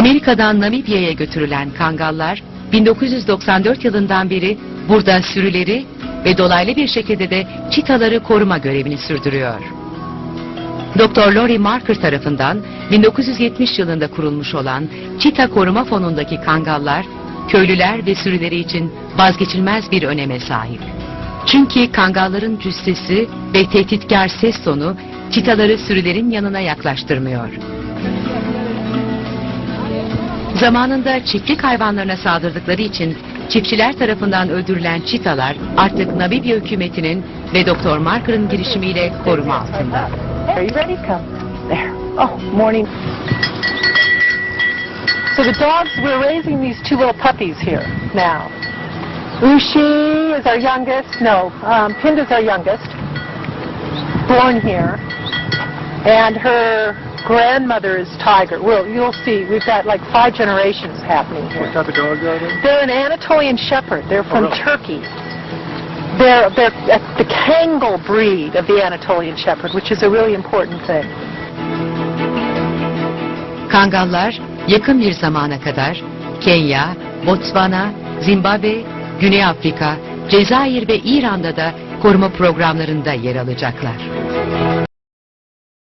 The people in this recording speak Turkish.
Amerika'dan Namibya'ya götürülen kangallar 1994 yılından beri burada sürüleri ve dolaylı bir şekilde de çitaları koruma görevini sürdürüyor. Dr. Lori Marker tarafından 1970 yılında kurulmuş olan Çita Koruma Fonu'ndaki kangallar, köylüler ve sürüleri için vazgeçilmez bir öneme sahip. Çünkü kangalların cüssesi ve tehditkar ses tonu çitaları sürülerin yanına yaklaştırmıyor. Zamanında çiftlik hayvanlarına saldırdıkları için çiftçiler tarafından öldürülen çitalar artık Namibya hükümetinin ve Dr. Marker'ın girişimiyle koruma altında. Oh. So the dogs, we're raising these two little puppies here now. Ushi is our youngest. No, um, Pinda's our youngest. Born here. And her grandmother is Tiger. Well, you'll see. We've got like five generations happening here. What type of dogs are they? They're an Anatolian Shepherd. They're from really? Turkey. They're, they're the Kangal breed of the Anatolian Shepherd, which is a really important thing. Kangallar yakın bir zamana kadar Kenya, Botswana, Zimbabwe, Güney Afrika, Cezayir ve İran'da da koruma programlarında yer alacaklar.